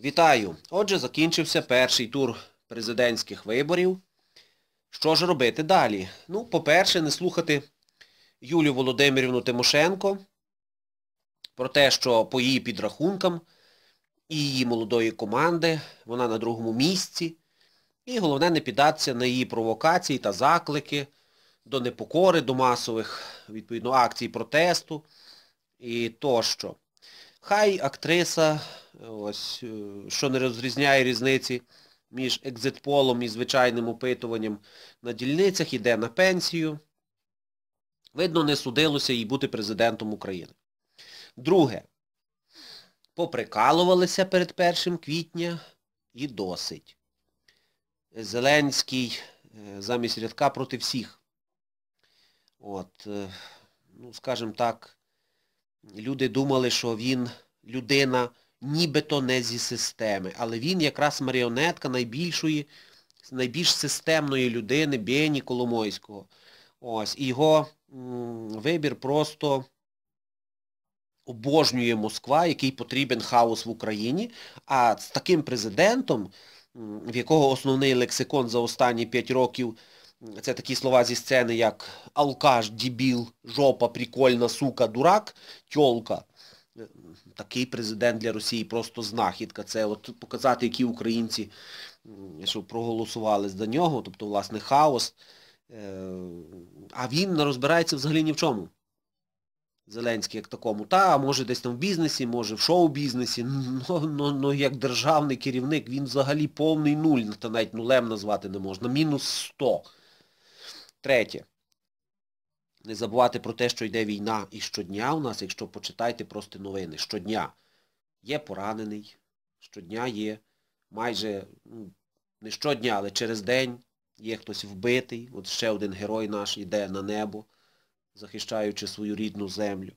Вітаю! Отже, закінчився перший тур президентських виборів. Що ж робити далі? Ну, по-перше, не слухати Юлію Володимирівну Тимошенко про те, що по її підрахункам і її молодої команди вона на другому місці. І головне не піддатися на її провокації та заклики до непокори, до масових, відповідно, акцій протесту і тощо. Хай актриса, ось, е, що не розрізняє різниці між екзитполом і звичайним опитуванням на дільницях, іде на пенсію. Видно, не судилося їй бути президентом України. Друге. Поприкалувалися перед 1 квітня і досить. Зеленський е, замість рядка проти всіх. От, е, ну, скажімо так, люди думали, що він людина нібито не зі системи, але він якраз маріонетка найбільшої, найбільш системної людини Бєні Коломойського. Ось, і його м, вибір просто обожнює Москва, який потрібен хаос в Україні, а з таким президентом, в якого основний лексикон за останні 5 років це такі слова зі сцени, як алкаш, дібіл, жопа, прикольна, сука, дурак, тьолка. Такий президент для Росії просто знахідка. Це от показати, які українці що проголосували за нього, тобто, власне, хаос. Е, а він не розбирається взагалі ні в чому. Зеленський як такому. Та, може десь там в бізнесі, може в шоу-бізнесі, ну, ну, ну як державний керівник, він взагалі повний нуль, та навіть нулем назвати не можна. Мінус 100. Третє. Не забувати про те, що йде війна і щодня у нас, якщо почитайте просто новини, щодня є поранений, щодня є майже, ну, не щодня, але через день є хтось вбитий. От ще один герой наш йде на небо, захищаючи свою рідну землю.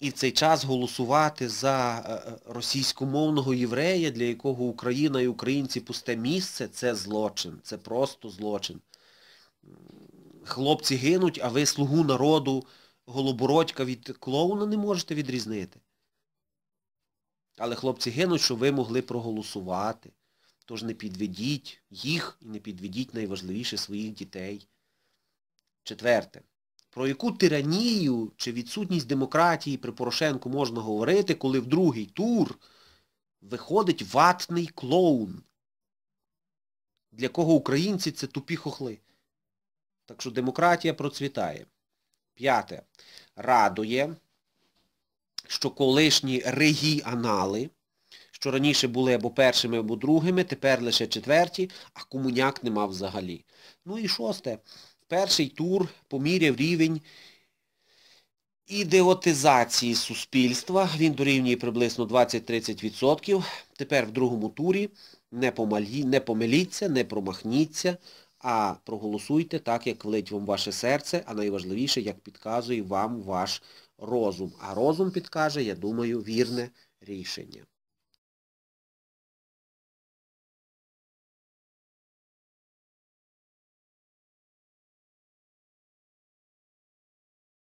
І в цей час голосувати за російськомовного єврея, для якого Україна і українці пусте місце, це злочин, це просто злочин хлопці гинуть, а ви слугу народу голобородька від клоуна не можете відрізнити. Але хлопці гинуть, щоб ви могли проголосувати. Тож не підведіть їх і не підведіть найважливіше своїх дітей. Четверте. Про яку тиранію чи відсутність демократії при Порошенку можна говорити, коли в другий тур виходить ватний клоун, для кого українці це тупі хохли. Так що демократія процвітає. П'яте. Радує, що колишні регіонали, що раніше були або першими, або другими, тепер лише четверті, а комуняк нема взагалі. Ну і шосте. Перший тур поміряв рівень ідеотизації суспільства. Він дорівнює приблизно 20-30%. Тепер в другому турі не, не помиліться, не промахніться а проголосуйте так, як влить вам ваше серце, а найважливіше, як підказує вам ваш розум. А розум підкаже, я думаю, вірне рішення.